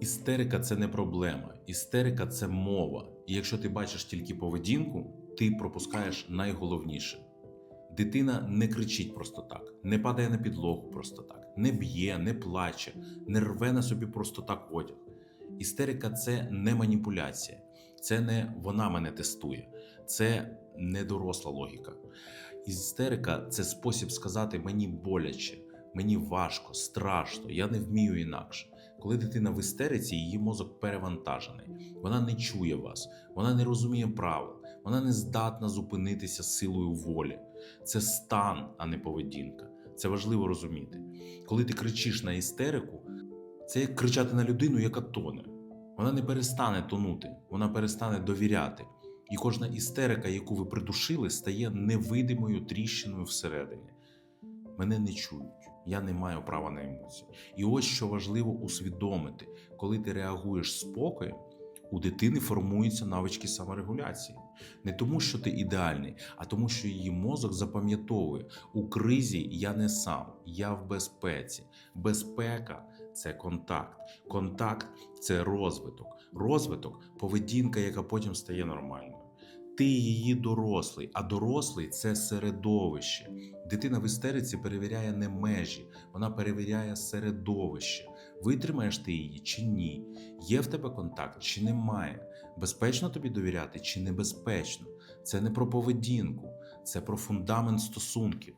Істерика це не проблема. Істерика це мова. І якщо ти бачиш тільки поведінку, ти пропускаєш найголовніше. Дитина не кричить просто так, не падає на підлогу просто так, не б'є, не плаче, не рве на собі просто так одяг. Істерика це не маніпуляція, це не вона мене тестує, це не доросла логіка. Істерика це спосіб сказати мені боляче, мені важко, страшно, я не вмію інакше. Коли дитина в істериці, її мозок перевантажений. Вона не чує вас, вона не розуміє правил, вона не здатна зупинитися силою волі. Це стан, а не поведінка. Це важливо розуміти. Коли ти кричиш на істерику, це як кричати на людину, яка тоне. Вона не перестане тонути, вона перестане довіряти. І кожна істерика, яку ви придушили, стає невидимою тріщиною всередині. Мене не чують, я не маю права на емоції. І ось що важливо усвідомити, коли ти реагуєш спокоєм, у дитини формуються навички саморегуляції. Не тому, що ти ідеальний, а тому, що її мозок запам'ятовує у кризі я не сам, я в безпеці. Безпека це контакт. Контакт це розвиток. Розвиток поведінка, яка потім стає нормальною. Ти її дорослий, а дорослий це середовище. Дитина в істериці перевіряє не межі, вона перевіряє середовище. Витримаєш ти її чи ні? Є в тебе контакт чи немає? Безпечно тобі довіряти чи небезпечно? Це не про поведінку, це про фундамент стосунків.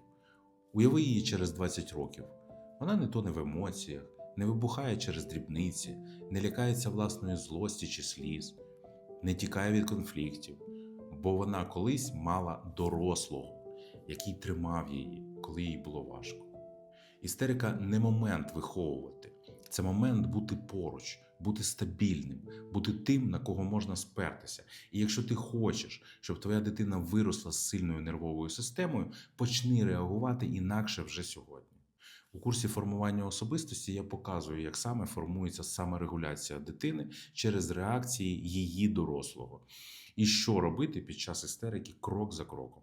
Уяви її через 20 років. Вона не тоне в емоціях, не вибухає через дрібниці, не лякається власної злості чи сліз, не тікає від конфліктів, бо вона колись мала дорослого, який тримав її, коли їй було важко. Істерика не момент виховувати, це момент бути поруч, бути стабільним, бути тим, на кого можна спертися. І якщо ти хочеш, щоб твоя дитина виросла з сильною нервовою системою, почни реагувати інакше вже сьогодні. У курсі формування особистості я показую, як саме формується саморегуляція дитини через реакції її дорослого, і що робити під час істерики крок за кроком.